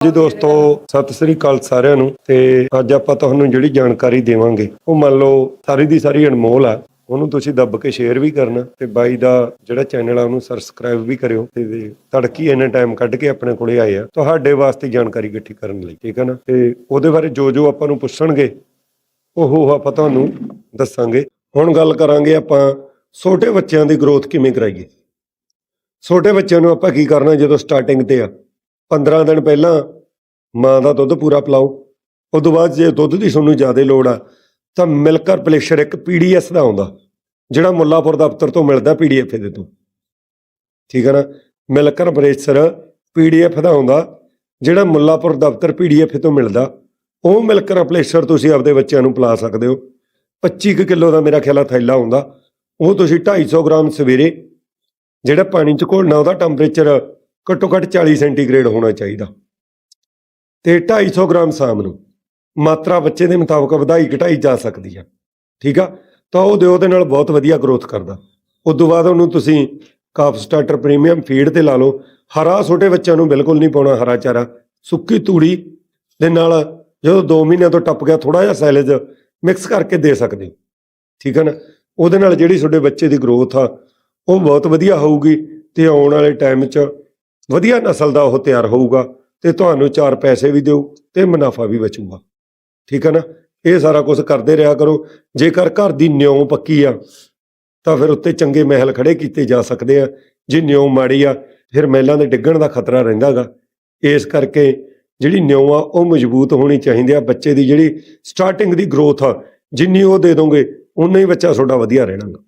ਜੀ ਦੋਸਤੋ, ਸਤਿ ਸ੍ਰੀ ਅਕਾਲ ਸਾਰਿਆਂ ਨੂੰ ਤੇ ਅੱਜ ਆਪਾਂ ਤੁਹਾਨੂੰ ਜਿਹੜੀ ਜਾਣਕਾਰੀ ਦੇਵਾਂਗੇ, ਉਹ ਮੰਨ ਲਓ ਸਾਰੀ ਦੀ ਸਾਰੀ ਅਨਮੋਲ ਆ, ਉਹਨੂੰ ਤੁਸੀਂ ਦੱਬ ਕੇ ਸ਼ੇਅਰ ਵੀ ਕਰਨਾ ਤੇ ਬਾਈ ਦਾ ਜਿਹੜਾ ਚੈਨਲ ਆ ਉਹਨੂੰ ਸਬਸਕ੍ਰਾਈਬ ਵੀ ਕਰਿਓ ਤੇ ਤੜਕੀ ਇੰਨਾ ਟਾਈਮ ਕੱਢ ਕੇ ਆਪਣੇ ਕੋਲੇ ਆਏ ਆ, ਤੁਹਾਡੇ ਵਾਸਤੇ ਜਾਣਕਾਰੀ ਇਕੱਠੀ ਕਰਨ ਲਈ, ਠੀਕ ਹੈ ਨਾ? ਤੇ ਉਹਦੇ ਬਾਰੇ ਜੋ ਜੋ ਆਪਾਂ ਨੂੰ ਪੁੱਛਣਗੇ, ਉਹ ਉਹ ਆਪਾਂ ਤੁਹਾਨੂੰ ਦੱਸਾਂਗੇ। ਹੁਣ ਗੱਲ ਕਰਾਂਗੇ ਆਪਾਂ ਛੋਟੇ ਬੱਚਿਆਂ ਦੀ ਗਰੋਥ ਕਿਵੇਂ ਕਰਾਈਏ। ਛੋਟੇ ਬੱਚਿਆਂ ਨੂੰ ਆਪਾਂ ਕੀ ਕਰਨਾ ਜਦੋਂ ਸਟਾਰਟਿੰਗ ਤੇ ਆ? 15 ਦਿਨ ਪਹਿਲਾਂ ਮਾਂ ਦਾ ਦੁੱਧ ਪੂਰਾ ਪਿਲਾਓ। ਉਸ ਤੋਂ ਬਾਅਦ ਜੇ ਦੁੱਧ ਦੀ ਤੁਹਾਨੂੰ ਜ਼ਿਆਦਾ ਲੋੜ ਆ, ਤਾਂ ਮਿਲਕਰ ਪਲੇਸ਼ਰ ਇੱਕ ਪੀਡੀਐਸ ਦਾ ਆਉਂਦਾ, ਜਿਹੜਾ ਮੁੱਲਾਪੁਰ ਦਫ਼ਤਰ ਤੋਂ ਮਿਲਦਾ ਪੀਡੀਐਫ ਦੇ ਤੋਂ। ਠੀਕ ਹੈ ਨਾ? ਮਿਲਕਰ ਪਲੇਸ਼ਰ ਪੀਡੀਐਫ ਦਾ ਆਉਂਦਾ, ਜਿਹੜਾ ਮੁੱਲਾਪੁਰ ਦਫ਼ਤਰ ਪੀਡੀਐਫ ਤੋਂ ਮਿਲਦਾ, ਉਹ ਮਿਲਕਰ ਪਲੇਸ਼ਰ ਤੁਸੀਂ ਆਪਦੇ ਬੱਚਿਆਂ ਨੂੰ ਪਿਲਾ ਸਕਦੇ ਹੋ। 25 ਕੁ ਕਿਲੋ ਦਾ ਮੇਰਾ ਖਿਆਲ ਆ ਥੈਲਾ ਹੁੰਦਾ ਉਹ ਤੁਸੀਂ 250 ਗ੍ਰਾਮ ਸਵੇਰੇ, ਜਿਹੜਾ ਪਾਣੀ ਚ ਘੋਲਣਾ ਉਹਦਾ ਟੈਂਪਰੇਚਰ ਘੱਟੋ ਘੱਟ 40 ਸੈਂਟੀਗ੍ਰੇਡ ਹੋਣਾ ਚਾਹੀਦਾ। ਤੇ 250 ਗ੍ਰਾਮ ਸ਼ਾਮ ਨੂੰ ਮਾਤਰਾ ਬੱਚੇ ਦੇ ਮੁਤਾਬਕ ਵਧਾਈ ਘਟਾਈ ਜਾ ਸਕਦੀ ਆ। ਠੀਕ ਆ? ਤਾਂ ਉਹ ਦਿਓ ਉਹਦੇ ਨਾਲ ਬਹੁਤ ਵਧੀਆ ਗਰੋਥ ਕਰਦਾ। ਉਸ ਤੋਂ ਬਾਅਦ ਉਹਨੂੰ ਤੁਸੀਂ ਕਾਫ ਸਟਾਰਟਰ ਪ੍ਰੀਮੀਅਮ ਫੀਡ ਤੇ ਲਾ ਲਓ। ਹਰਾ ਛੋਟੇ ਬੱਚਿਆਂ ਨੂੰ ਬਿਲਕੁਲ ਨਹੀਂ ਪਾਉਣਾ ਹਰਾ ਚਾਰਾ। ਸੁੱਕੀ ਤੂੜੀ ਦੇ ਨਾਲ ਜਦੋਂ 2 ਮਹੀਨਿਆਂ ਤੋਂ ਟੱਪ ਗਿਆ ਥੋੜਾ ਜਿਹਾ ਸੈਲੇਜ ਮਿਕਸ ਕਰਕੇ ਦੇ ਸਕਦੇ ਹੋ। ਠੀਕ ਹੈ ਨਾ? ਉਹਦੇ ਨਾਲ ਜਿਹੜੀ ਤੁਹਾਡੇ ਬੱਚੇ ਦੀ ਗਰੋਥ ਆ, ਉਹ ਬਹੁਤ ਵਧੀਆ ਹੋਊਗੀ ਤੇ ਆਉਣ ਵਾਲੇ ਟਾਈਮ 'ਚ ਵਧੀਆ ਨਸਲ ਦਾ ਉਹ ਤਿਆਰ ਹੋਊਗਾ ਤੇ ਤੁਹਾਨੂੰ ਚਾਰ ਪੈਸੇ ਵੀ ਦਿਓ ਤੇ ਮੁਨਾਫਾ ਵੀ ਬਚੂਗਾ। ਠੀਕ ਹੈ ਨਾ? ਇਹ ਸਾਰਾ ਕੁਝ ਕਰਦੇ ਰਿਹਾ ਕਰੋ। ਜੇਕਰ ਘਰ ਦੀ ਨਿਉ ਪੱਕੀ ਆ, ਤਾਂ ਫਿਰ ਉੱਤੇ ਚੰਗੇ ਮਹਿਲ ਖੜੇ ਕੀਤੇ ਜਾ ਸਕਦੇ ਆ। ਜੇ ਨਿਉ ਮਾੜੀ ਆ, ਫਿਰ ਮਹਿਲਾਂ ਦੇ ਡਿੱਗਣ ਦਾ ਖਤਰਾ ਰਹਿੰਦਾਗਾ। ਇਸ ਕਰਕੇ ਜਿਹੜੀ ਨਿਉ ਆ, ਉਹ ਮਜ਼ਬੂਤ ਹੋਣੀ ਚਾਹੀਦੀ ਆ। ਬੱਚੇ ਦੀ ਜਿਹੜੀ ਸਟਾਰਟਿੰਗ ਦੀ ਗਰੋਥ ਆ, ਜਿੰਨੀ ਉਹ ਦੇ ਦੋਗੇ ਉਨਾ ਹੀ ਬੱਚਾ ਤੁਹਾਡਾ ਵਧੀਆ ਰਹਿਣਾਗਾ।